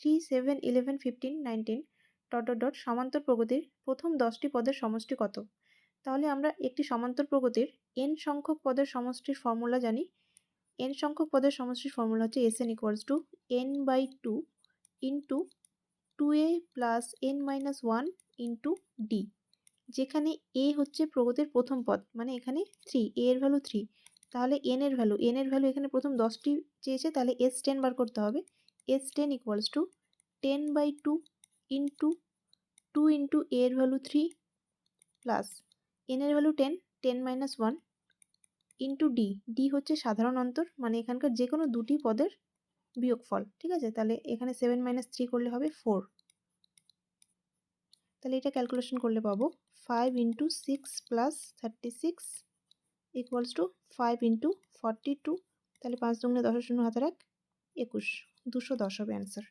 Three seven eleven fifteen nineteen dot dot dot সমান্তর প্রগতির প্রথম দশটি পদের সমষ্টি কত? তাহলে আমরা একটি সমান্তর প্রগতির এন সংখ্যক পদের সমষ্টির ফর্মুলা জানি। এন সংখ্যক পদের সমষ্টির ফর্মুলা হচ্ছে S N equals to N by two into two A plus N minus one into D যেখানে এ হচ্ছে প্রগতির প্রথম পদ মানে এখানে থ্রি এ এর ভ্যালু থ্রি তাহলে এন এর ভ্যালু এন এর ভ্যালু এখানে প্রথম দশটি চেয়েছে, তাহলে এস টেন বার করতে হবে। S ten equals to ten by two into two into এর ভ্যালু থ্রি প্লাস এন এর value ten ten minus one into D D হচ্ছে সাধারণ অন্তর মানে এখানকার যে কোনো দুটি পদের বিয়োগফল, ঠিক আছে? তাহলে এখানে সেভেন মাইনাস থ্রি করলে হবে ফোর তাহলে এটা ক্যালকুলেশন করলে পাবো five into six plus thirty six equals to five into forty two তাহলে পাঁচ দুগুণে দশ শূন্য হাতের এক একুশ দুশো দশ হবে অ্যান্সার